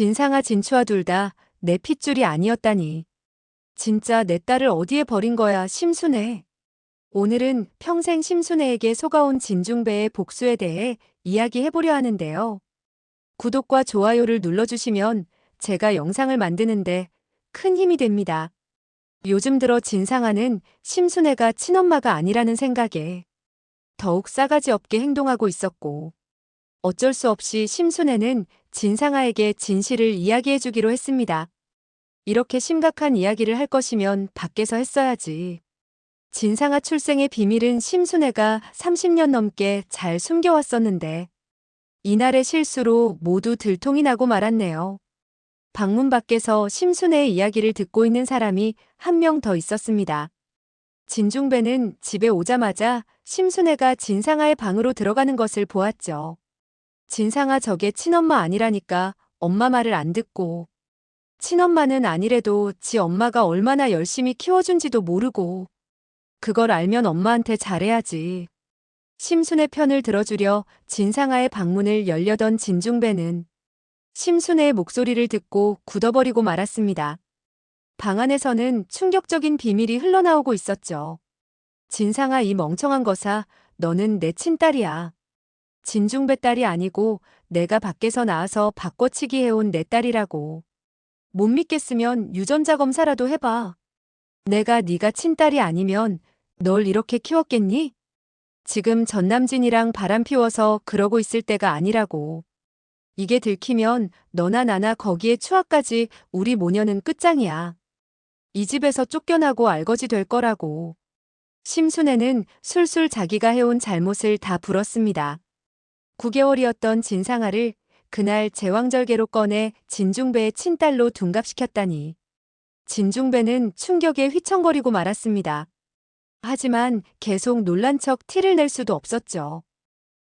진상아 진추아 둘 다 내 핏줄이 아니었다니. 진짜 내 딸을 어디에 버린 거야, 심순애. 오늘은 평생 심순애에게 속아온 진중배의 복수에 대해 이야기해보려 하는데요. 구독과 좋아요를 눌러주시면 제가 영상을 만드는데 큰 힘이 됩니다. 요즘 들어 진상아는 심순애가 친엄마가 아니라는 생각에 더욱 싸가지 없게 행동하고 있었고 어쩔 수 없이 심순애는 진상아에게 진실을 이야기해주기로 했습니다. 이렇게 심각한 이야기를 할 것이면 밖에서 했어야지. 진상아 출생의 비밀은 심순애가 30년 넘게 잘 숨겨왔었는데 이날의 실수로 모두 들통이 나고 말았네요. 방문 밖에서 심순애의 이야기를 듣고 있는 사람이 한 명 더 있었습니다. 진중배는 집에 오자마자 심순애가 진상아의 방으로 들어가는 것을 보았죠. 진상아 저게 친엄마 아니라니까 엄마 말을 안 듣고 친엄마는 아니래도 지 엄마가 얼마나 열심히 키워준지도 모르고 그걸 알면 엄마한테 잘해야지. 심순의 편을 들어주려 진상아의 방문을 열려던 진중배는 심순의 목소리를 듣고 굳어버리고 말았습니다. 방 안에서는 충격적인 비밀이 흘러나오고 있었죠. 진상아 이 멍청한 거사, 너는 내 친딸이야. 진중배 딸이 아니고 내가 밖에서 나와서 바꿔치기 해온 내 딸이라고. 못 믿겠으면 유전자 검사라도 해봐. 내가 네가 친딸이 아니면 널 이렇게 키웠겠니? 지금 전남진이랑 바람 피워서 그러고 있을 때가 아니라고. 이게 들키면 너나 나나 거기에 추악까지 우리 모녀는 끝장이야. 이 집에서 쫓겨나고 알거지 될 거라고. 심순애는 술술 자기가 해온 잘못을 다 불었습니다. 9개월이었던 진상아를 그날 제왕절개로 꺼내 진중배의 친딸로 둔갑시켰다니. 진중배는 충격에 휘청거리고 말았습니다. 하지만 계속 놀란 척 티를 낼 수도 없었죠.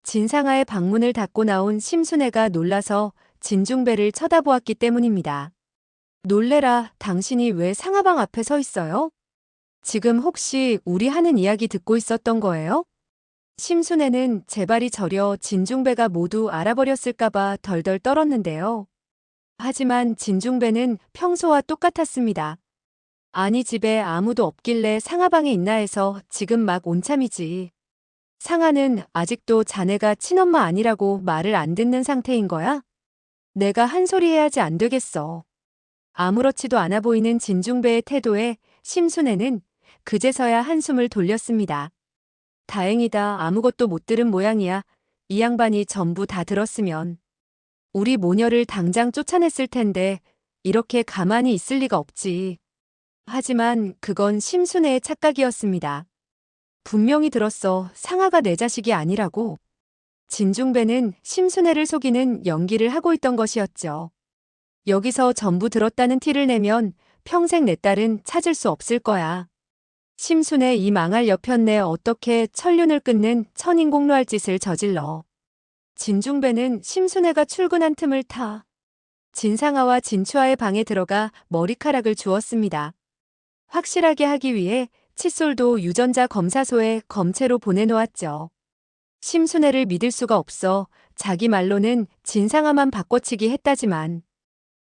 진상아의 방문을 닫고 나온 심순애가 놀라서 진중배를 쳐다보았기 때문입니다. 놀래라, 당신이 왜 상하방 앞에 서 있어요? 지금 혹시 우리 하는 이야기 듣고 있었던 거예요? 심순애는 제발이 저려 진중배가 모두 알아버렸을까봐 덜덜 떨었는데요. 하지만 진중배는 평소와 똑같았습니다. 아니 집에 아무도 없길래 상하방에 있나 해서 지금 막 온참이지. 상하는 아직도 자네가 친엄마 아니라고 말을 안 듣는 상태인 거야? 내가 한 소리 해야지 안 되겠어. 아무렇지도 않아 보이는 진중배의 태도에 심순애는 그제서야 한숨을 돌렸습니다. 다행이다. 아무것도 못 들은 모양이야. 이 양반이 전부 다 들었으면. 우리 모녀를 당장 쫓아냈을 텐데 이렇게 가만히 있을 리가 없지. 하지만 그건 심순애의 착각이었습니다. 분명히 들었어. 상아가 내 자식이 아니라고. 진중배는 심순애를 속이는 연기를 하고 있던 것이었죠. 여기서 전부 들었다는 티를 내면 평생 내 딸은 찾을 수 없을 거야. 심순애 이 망할 여편네 어떻게 천륜을 끊는 천인공로할 짓을 저질러. 진중배는 심순애가 출근한 틈을 타 진상아와 진추아의 방에 들어가 머리카락을 주었습니다. 확실하게 하기 위해 칫솔도 유전자 검사소에 검체로 보내놓았죠. 심순애를 믿을 수가 없어 자기 말로는 진상아만 바꿔치기 했다지만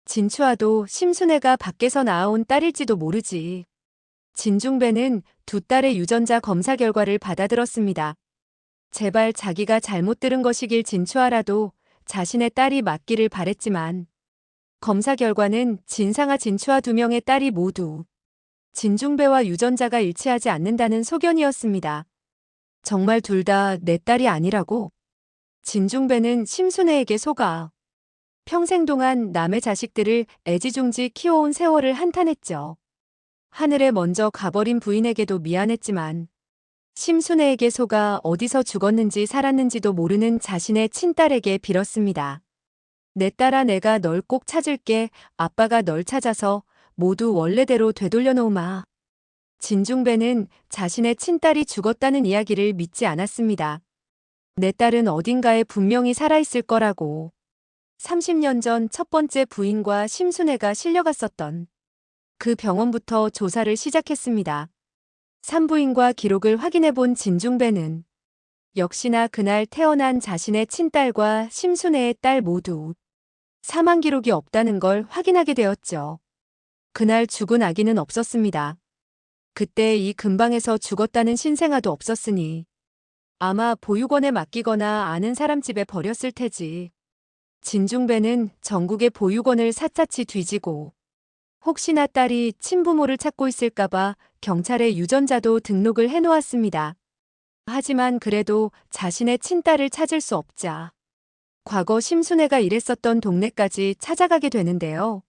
진추아도 심순애가 밖에서 나온 딸일지도 모르지. 진중배는 두 딸의 유전자 검사 결과를 받아들었습니다. 제발 자기가 잘못 들은 것이길 진추아라도 자신의 딸이 맞기를 바랬지만 검사 결과는 진상아 진추아 두 명의 딸이 모두 진중배와 유전자가 일치하지 않는다는 소견이었습니다. 정말 둘 다 내 딸이 아니라고? 진중배는 심순애에게 속아 평생 동안 남의 자식들을 애지중지 키워온 세월을 한탄했죠. 하늘에 먼저 가버린 부인에게도 미안했지만 심순애에게 속아 어디서 죽었는지 살았는지도 모르는 자신의 친딸에게 빌었습니다. 내 딸아 내가 널 꼭 찾을게 아빠가 널 찾아서 모두 원래대로 되돌려 놓으마. 진중배는 자신의 친딸이 죽었다는 이야기를 믿지 않았습니다. 내 딸은 어딘가에 분명히 살아있을 거라고. 30년 전 첫 번째 부인과 심순애가 실려갔었던 그 병원부터 조사를 시작했습니다. 산부인과 기록을 확인해 본 진중배는 역시나 그날 태어난 자신의 친딸과 심순애의 딸 모두 사망 기록이 없다는 걸 확인하게 되었죠. 그날 죽은 아기는 없었습니다. 그때 이 근방에서 죽었다는 신생아도 없었으니 아마 보육원에 맡기거나 아는 사람 집에 버렸을 테지. 진중배는 전국의 보육원을 샅샅이 뒤지고 혹시나 딸이 친부모를 찾고 있을까봐 경찰에 유전자도 등록을 해놓았습니다. 하지만 그래도 자신의 친딸을 찾을 수 없자 과거 심순애가 일했었던 동네까지 찾아가게 되는데요.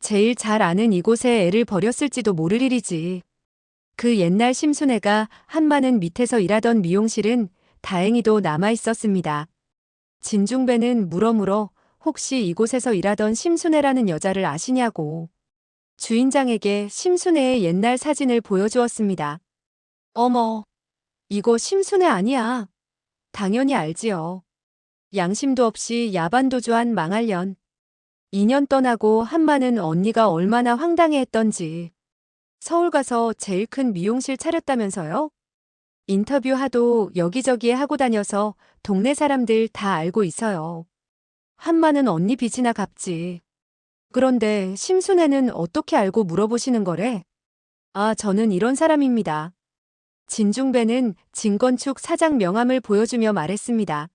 제일 잘 아는 이곳에 애를 버렸을지도 모를 일이지. 그 옛날 심순애가 한마는 밑에서 일하던 미용실은 다행히도 남아 있었습니다. 진중배는 물어물어 혹시 이곳에서 일하던 심순애라는 여자를 아시냐고 주인장에게 심순애의 옛날 사진을 보여주었습니다. 어머, 이거 심순애 아니야. 당연히 알지요. 양심도 없이 야반도주한 망할년. 2년 떠나고 한마는 언니가 얼마나 황당해했던지. 서울 가서 제일 큰 미용실 차렸다면서요? 인터뷰 하도 여기저기에 하고 다녀서 동네 사람들 다 알고 있어요. 한마는 언니 빚이나 갚지. 그런데 심순애는 어떻게 알고 물어보시는 거래? 아, 저는 이런 사람입니다. 진중배는 진건축 사장 명함을 보여주며 말했습니다.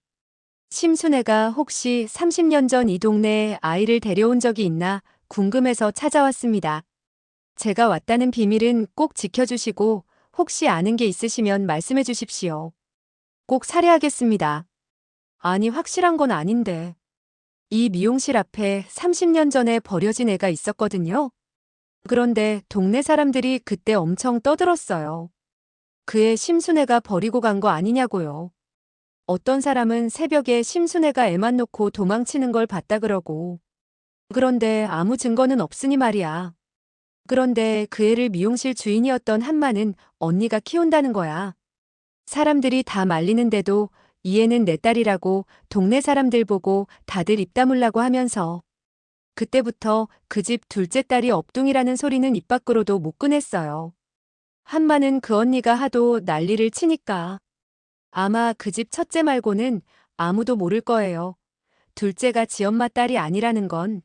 심순애가 혹시 30년 전 이 동네에 아이를 데려온 적이 있나 궁금해서 찾아왔습니다. 제가 왔다는 비밀은 꼭 지켜주시고 혹시 아는 게 있으시면 말씀해 주십시오. 꼭 살해하겠습니다. 아니, 확실한 건 아닌데. 이 미용실 앞에 30년 전에 버려진 애가 있었거든요. 그런데 동네 사람들이 그때 엄청 떠들었어요. 그애 심순애가 버리고 간 거 아니냐고요. 어떤 사람은 새벽에 심순애가 애만 놓고 도망치는 걸 봤다 그러고. 그런데 아무 증거는 없으니 말이야. 그런데 그 애를 미용실 주인이었던 한마는 언니가 키운다는 거야. 사람들이 다 말리는데도 이 애는 내 딸이라고 동네 사람들 보고 다들 입 다물라고 하면서 그때부터 그 집 둘째 딸이 업둥이라는 소리는 입 밖으로도 못 꺼냈어요. 한마는 그 언니가 하도 난리를 치니까 아마 그 집 첫째 말고는 아무도 모를 거예요. 둘째가 지 엄마 딸이 아니라는 건.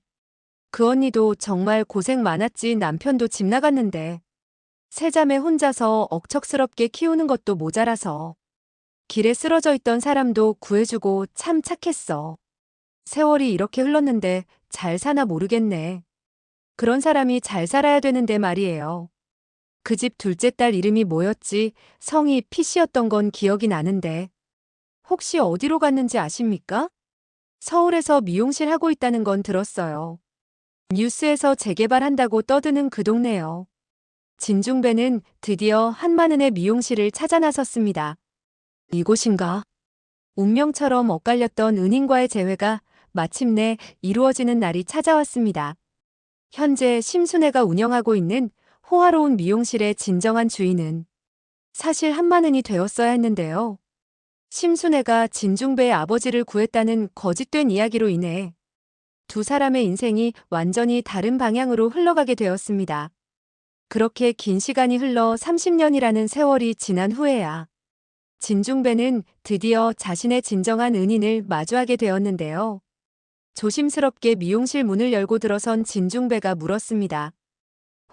그 언니도 정말 고생 많았지 남편도 집 나갔는데. 세자매 혼자서 억척스럽게 키우는 것도 모자라서. 길에 쓰러져 있던 사람도 구해주고 참 착했어. 세월이 이렇게 흘렀는데 잘 사나 모르겠네. 그런 사람이 잘 살아야 되는데 말이에요. 그 집 둘째 딸 이름이 뭐였지? 성이 피씨였던 건 기억이 나는데. 혹시 어디로 갔는지 아십니까? 서울에서 미용실 하고 있다는 건 들었어요. 뉴스에서 재개발한다고 떠드는 그 동네요. 진중배는 드디어 한마는의 미용실을 찾아 나섰습니다. 이곳인가? 운명처럼 엇갈렸던 은인과의 재회가 마침내 이루어지는 날이 찾아왔습니다. 현재 심순애가 운영하고 있는 호화로운 미용실의 진정한 주인은 사실 한마는이 되었어야 했는데요. 심순애가 진중배의 아버지를 구했다는 거짓된 이야기로 인해 두 사람의 인생이 완전히 다른 방향으로 흘러가게 되었습니다. 그렇게 긴 시간이 흘러 30년이라는 세월이 지난 후에야 진중배는 드디어 자신의 진정한 은인을 마주하게 되었는데요. 조심스럽게 미용실 문을 열고 들어선 진중배가 물었습니다.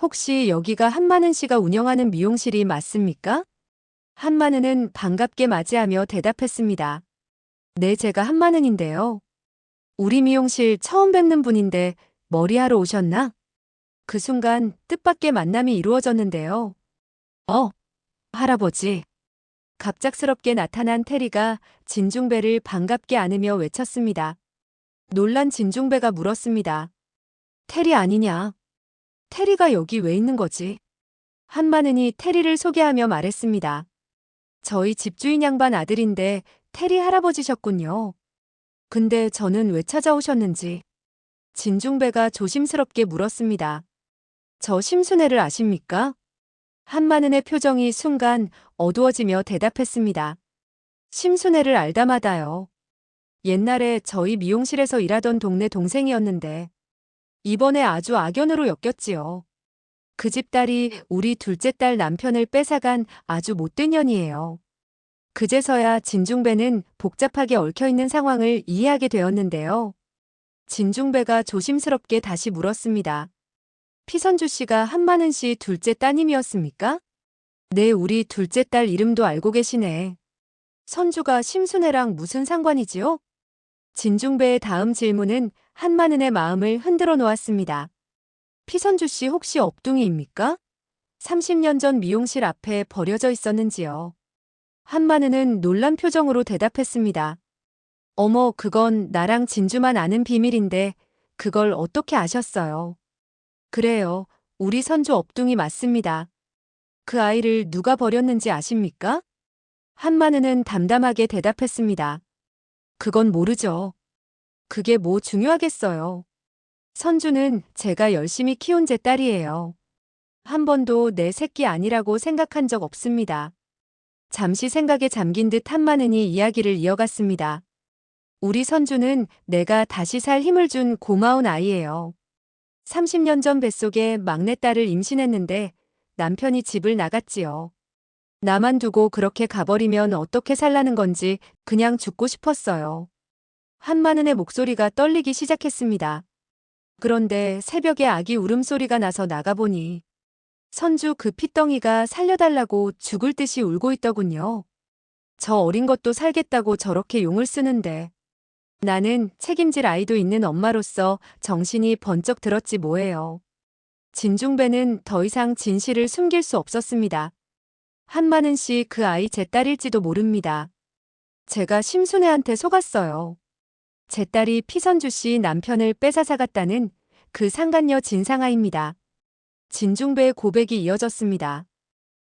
혹시 여기가 한마는 씨가 운영하는 미용실이 맞습니까? 한마는은 반갑게 맞이하며 대답했습니다. 네, 제가 한마는인데요. 우리 미용실 처음 뵙는 분인데 머리하러 오셨나? 그 순간 뜻밖의 만남이 이루어졌는데요. 어, 할아버지. 갑작스럽게 나타난 테리가 진중배를 반갑게 안으며 외쳤습니다. 놀란 진중배가 물었습니다. 테리 아니냐? 테리가 여기 왜 있는 거지? 한마는이 테리를 소개하며 말했습니다. 저희 집주인 양반 아들인데 테리 할아버지셨군요. 근데 저는 왜 찾아오셨는지. 진중배가 조심스럽게 물었습니다. 저 심순애를 아십니까? 한마는의 표정이 순간 어두워지며 대답했습니다. 심순애를 알다마다요. 옛날에 저희 미용실에서 일하던 동네 동생이었는데 이번에 아주 악연으로 엮였지요. 그 집 딸이 우리 둘째 딸 남편을 뺏어간 아주 못된 년이에요. 그제서야 진중배는 복잡하게 얽혀있는 상황을 이해하게 되었는데요. 진중배가 조심스럽게 다시 물었습니다. 피선주 씨가 한마는 씨 둘째 따님이었습니까? 네, 우리 둘째 딸 이름도 알고 계시네. 선주가 심순애랑 무슨 상관이지요? 진중배의 다음 질문은 한마는의 마음을 흔들어 놓았습니다. 피선주 씨 혹시 업둥이입니까? 30년 전 미용실 앞에 버려져 있었는지요. 한마는은 놀란 표정으로 대답했습니다. 어머, 그건 나랑 진주만 아는 비밀인데 그걸 어떻게 아셨어요? 그래요. 우리 선주 업둥이 맞습니다. 그 아이를 누가 버렸는지 아십니까? 한마는은 담담하게 대답했습니다. 그건 모르죠. 그게 뭐 중요하겠어요. 선주는 제가 열심히 키운 제 딸이에요. 한 번도 내 새끼 아니라고 생각한 적 없습니다. 잠시 생각에 잠긴 듯 한마는이 이야기를 이어갔습니다. 우리 선주는 내가 다시 살 힘을 준 고마운 아이예요. 30년 전 뱃속에 막내딸을 임신했는데 남편이 집을 나갔지요. 나만 두고 그렇게 가버리면 어떻게 살라는 건지 그냥 죽고 싶었어요. 한마는의 목소리가 떨리기 시작했습니다. 그런데 새벽에 아기 울음소리가 나서 나가보니 선주 그 핏덩이가 살려달라고 죽을 듯이 울고 있더군요. 저 어린 것도 살겠다고 저렇게 용을 쓰는데 나는 책임질 아이도 있는 엄마로서 정신이 번쩍 들었지 뭐예요. 진중배는 더 이상 진실을 숨길 수 없었습니다. 한마는 씨 그 아이 제 딸일지도 모릅니다. 제가 심순애한테 속았어요. 제 딸이 피선주 씨 남편을 뺏어사갔다는 그 상간녀 진상아입니다. 진중배의 고백이 이어졌습니다.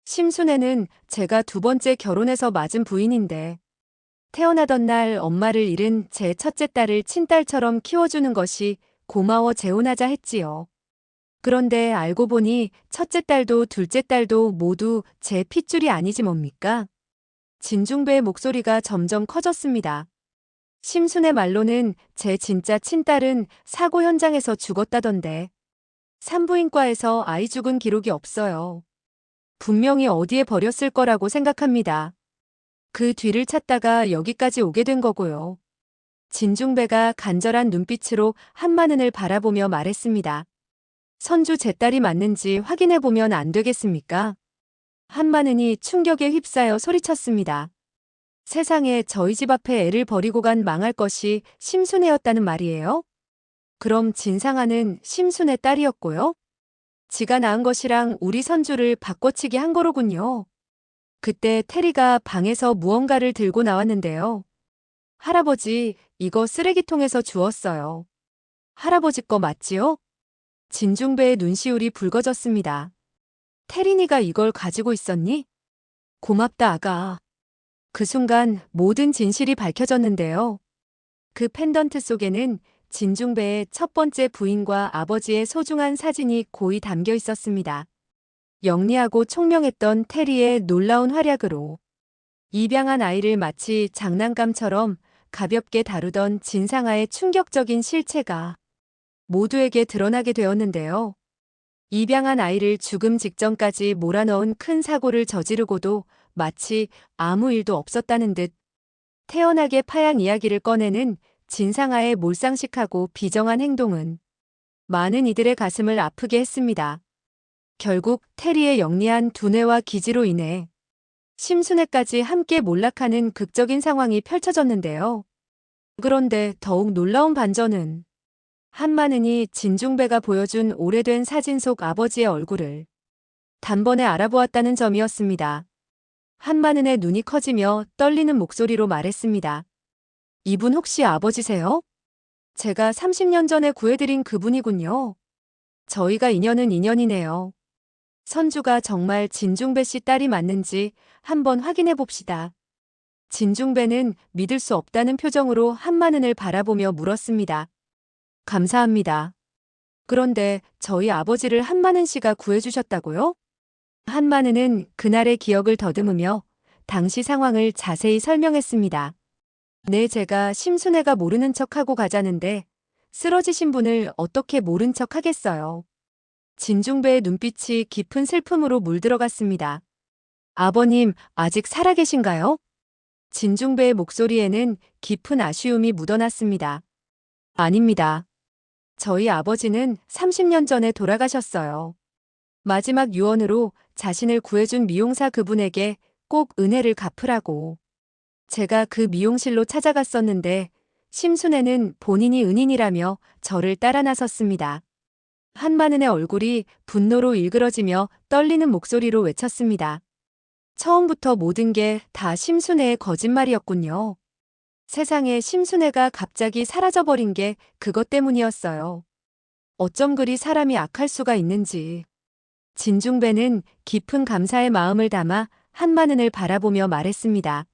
심순애는 제가 두 번째 결혼해서 맞은 부인인데 태어나던 날 엄마를 잃은 제 첫째 딸을 친딸처럼 키워주는 것이 고마워 재혼하자 했지요. 그런데 알고 보니 첫째 딸도 둘째 딸도 모두 제 핏줄이 아니지 뭡니까? 진중배의 목소리가 점점 커졌습니다. 심순의 말로는 제 진짜 친딸은 사고 현장에서 죽었다던데. 산부인과에서 아이 죽은 기록이 없어요. 분명히 어디에 버렸을 거라고 생각합니다. 그 뒤를 찾다가 여기까지 오게 된 거고요. 진중배가 간절한 눈빛으로 한마는을 바라보며 말했습니다. 선주 제 딸이 맞는지 확인해 보면 안 되겠습니까? 한마는이 충격에 휩싸여 소리쳤습니다. 세상에 저희 집 앞에 애를 버리고 간 망할 것이 심순애였다는 말이에요? 그럼 진상아는 심순의 딸이었고요? 지가 낳은 것이랑 우리 선주를 바꿔치기 한 거로군요. 그때 테리가 방에서 무언가를 들고 나왔는데요. 할아버지, 이거 쓰레기통에서 주웠어요. 할아버지 거 맞지요? 진중배의 눈시울이 붉어졌습니다. 테린이가 이걸 가지고 있었니? 고맙다, 아가. 그 순간 모든 진실이 밝혀졌는데요. 그 펜던트 속에는 진중배의 첫 번째 부인과 아버지의 소중한 사진이 고이 담겨 있었습니다. 영리하고 총명했던 테리의 놀라운 활약으로 입양한 아이를 마치 장난감처럼 가볍게 다루던 진상아의 충격적인 실체가 모두에게 드러나게 되었는데요. 입양한 아이를 죽음 직전까지 몰아넣은 큰 사고를 저지르고도 마치 아무 일도 없었다는 듯 태연하게 파양 이야기를 꺼내는 진상아의 몰상식하고 비정한 행동은 많은 이들의 가슴을 아프게 했습니다. 결국 테리의 영리한 두뇌와 기지로 인해 심순애까지 함께 몰락하는 극적인 상황이 펼쳐졌는데요. 그런데 더욱 놀라운 반전은 한마는이 진중배가 보여준 오래된 사진 속 아버지의 얼굴을 단번에 알아보았다는 점이었습니다. 한마는의 눈이 커지며 떨리는 목소리로 말했습니다. 이분 혹시 아버지세요? 제가 30년 전에 구해드린 그분이군요. 저희가 인연은 인연이네요. 선주가 정말 진중배 씨 딸이 맞는지 한번 확인해 봅시다. 진중배는 믿을 수 없다는 표정으로 한마는을 바라보며 물었습니다. 감사합니다. 그런데 저희 아버지를 한마는 씨가 구해주셨다고요? 한마는은 그날의 기억을 더듬으며 당시 상황을 자세히 설명했습니다. 네, 제가 심순애가 모르는 척하고 가자는데 쓰러지신 분을 어떻게 모른 척 하겠어요. 진중배의 눈빛이 깊은 슬픔으로 물들어갔습니다. 아버님, 아직 살아계신가요? 진중배의 목소리에는 깊은 아쉬움이 묻어났습니다. 아닙니다. 저희 아버지는 30년 전에 돌아가셨어요. 마지막 유언으로 자신을 구해준 미용사 그분에게 꼭 은혜를 갚으라고. 제가 그 미용실로 찾아갔었는데 심순애는 본인이 은인이라며 저를 따라 나섰습니다. 한마는의 얼굴이 분노로 일그러지며 떨리는 목소리로 외쳤습니다. 처음부터 모든 게 다 심순애의 거짓말이었군요. 세상에 심순애가 갑자기 사라져버린 게 그것 때문이었어요. 어쩜 그리 사람이 악할 수가 있는지. 진중배는 깊은 감사의 마음을 담아 한마는을 바라보며 말했습니다.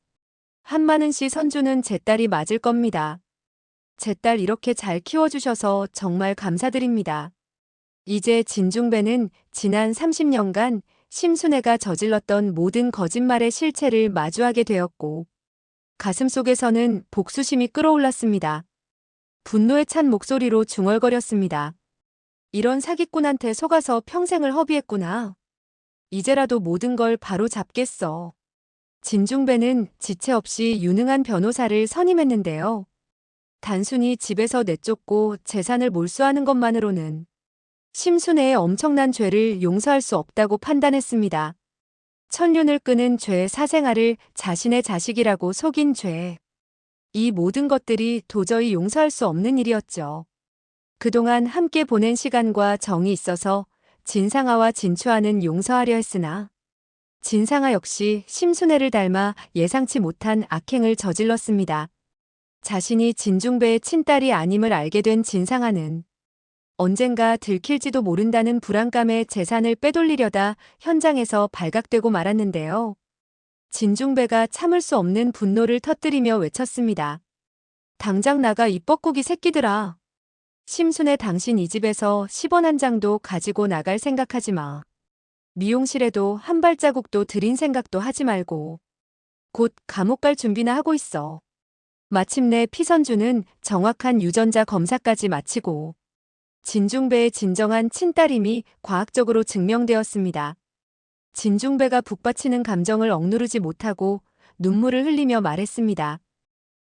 한마는 씨 선주는 제 딸이 맞을 겁니다. 제 딸 이렇게 잘 키워주셔서 정말 감사드립니다. 이제 진중배는 지난 30년간 심순애가 저질렀던 모든 거짓말의 실체를 마주하게 되었고, 가슴 속에서는 복수심이 끌어올랐습니다. 분노에 찬 목소리로 중얼거렸습니다. 이런 사기꾼한테 속아서 평생을 허비했구나. 이제라도 모든 걸 바로 잡겠어. 진중배는 지체 없이 유능한 변호사를 선임했는데요. 단순히 집에서 내쫓고 재산을 몰수하는 것만으로는 심순애의 엄청난 죄를 용서할 수 없다고 판단했습니다. 천륜을 끄는 죄 사생아를 자신의 자식이라고 속인 죄. 이 모든 것들이 도저히 용서할 수 없는 일이었죠. 그동안 함께 보낸 시간과 정이 있어서 진상아와 진추아는 용서하려 했으나 진상아 역시 심순애를 닮아 예상치 못한 악행을 저질렀습니다. 자신이 진중배의 친딸이 아님을 알게 된 진상아는 언젠가 들킬지도 모른다는 불안감에 재산을 빼돌리려다 현장에서 발각되고 말았는데요. 진중배가 참을 수 없는 분노를 터뜨리며 외쳤습니다. 당장 나가 이 뻐꾸기 새끼들아. 심순애 당신 이 집에서 10원 한 장도 가지고 나갈 생각하지 마. 미용실에도 한 발자국도 들인 생각도 하지 말고. 곧 감옥 갈 준비나 하고 있어. 마침내 피선주는 정확한 유전자 검사까지 마치고 진중배의 진정한 친딸임이 과학적으로 증명되었습니다. 진중배가 북받치는 감정을 억누르지 못하고 눈물을 흘리며 말했습니다.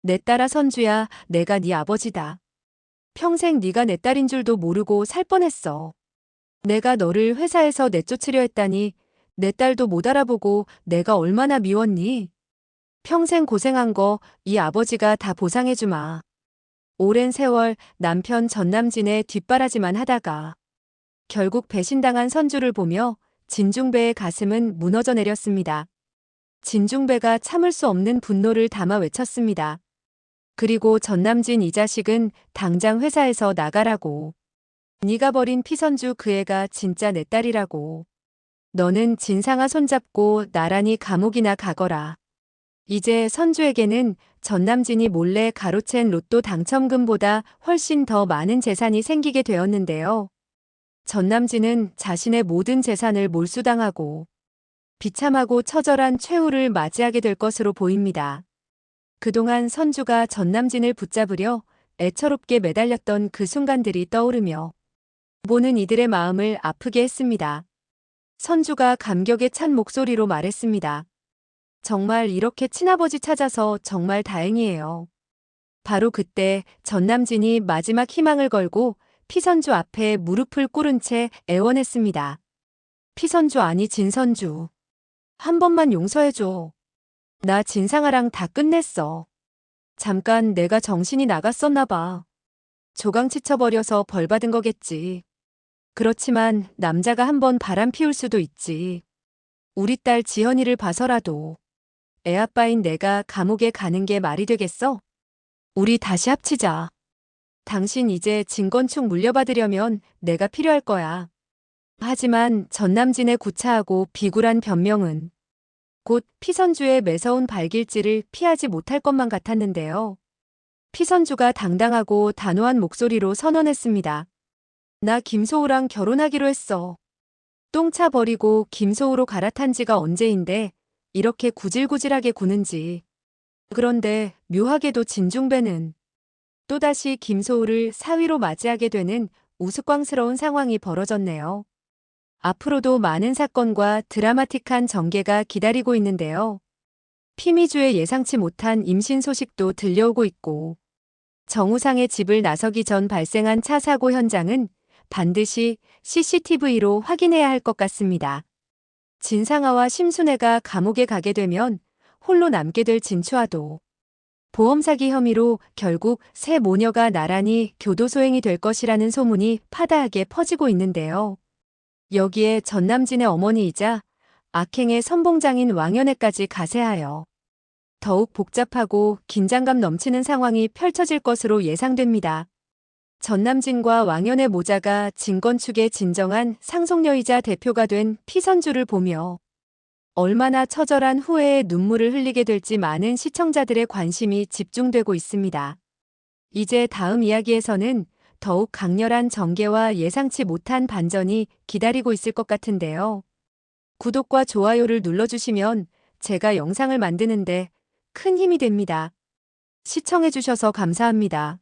내 딸아 선주야, 내가 네 아버지다. 평생 네가 내 딸인 줄도 모르고 살 뻔했어. 내가 너를 회사에서 내쫓으려 했다니 내 딸도 못 알아보고 내가 얼마나 미웠니? 평생 고생한 거 이 아버지가 다 보상해주마. 오랜 세월 남편 전남진의 뒷바라지만 하다가 결국 배신당한 선주를 보며 진중배의 가슴은 무너져 내렸습니다. 진중배가 참을 수 없는 분노를 담아 외쳤습니다. 그리고 전남진 이 자식은 당장 회사에서 나가라고. 네가 버린 피선주 그 애가 진짜 내 딸이라고. 너는 진상아 손잡고 나란히 감옥이나 가거라. 이제 선주에게는 전남진이 몰래 가로챈 로또 당첨금보다 훨씬 더 많은 재산이 생기게 되었는데요. 전남진은 자신의 모든 재산을 몰수당하고 비참하고 처절한 최후를 맞이하게 될 것으로 보입니다. 그동안 선주가 전남진을 붙잡으려 애처롭게 매달렸던 그 순간들이 떠오르며 보는 이들의 마음을 아프게 했습니다. 선주가 감격에 찬 목소리로 말했습니다. 정말 이렇게 친아버지 찾아서 정말 다행이에요. 바로 그때 전남진이 마지막 희망을 걸고 피선주 앞에 무릎을 꿇은 채 애원했습니다. 피선주 아니 진선주. 한 번만 용서해줘. 나 진상아랑 다 끝냈어. 잠깐 내가 정신이 나갔었나 봐. 조강 치쳐버려서 벌 받은 거겠지. 그렇지만 남자가 한 번 바람 피울 수도 있지. 우리 딸 지연이를 봐서라도. 애 아빠인 내가 감옥에 가는 게 말이 되겠어? 우리 다시 합치자. 당신 이제 진건축 물려받으려면 내가 필요할 거야. 하지만 전남진의 구차하고 비굴한 변명은 곧 피선주의 매서운 발길질을 피하지 못할 것만 같았는데요. 피선주가 당당하고 단호한 목소리로 선언했습니다. 나 김소우랑 결혼하기로 했어. 똥차 버리고 김소우로 갈아탄 지가 언제인데 이렇게 구질구질하게 구는지. 그런데 묘하게도 진중배는 또다시 김소우를 사위로 맞이하게 되는 우스꽝스러운 상황이 벌어졌네요. 앞으로도 많은 사건과 드라마틱한 전개가 기다리고 있는데요. 피미주의 예상치 못한 임신 소식도 들려오고 있고 정우상의 집을 나서기 전 발생한 차 사고 현장은 반드시 CCTV로 확인해야 할 것 같습니다. 진상아와 심순애가 감옥에 가게 되면 홀로 남게 될 진추아도 보험 사기 혐의로 결국 새 모녀가 나란히 교도소행이 될 것이라는 소문이 파다하게 퍼지고 있는데요. 여기에 전남진의 어머니이자 악행의 선봉장인 왕연애까지 가세하여 더욱 복잡하고 긴장감 넘치는 상황이 펼쳐질 것으로 예상됩니다. 전남진과 왕연의 모자가 진건 측의 진정한 상속녀이자 대표가 된 피선주를 보며 얼마나 처절한 후회의 눈물을 흘리게 될지 많은 시청자들의 관심이 집중되고 있습니다. 이제 다음 이야기에서는 더욱 강렬한 전개와 예상치 못한 반전이 기다리고 있을 것 같은데요. 구독과 좋아요를 눌러주시면 제가 영상을 만드는데 큰 힘이 됩니다. 시청해주셔서 감사합니다.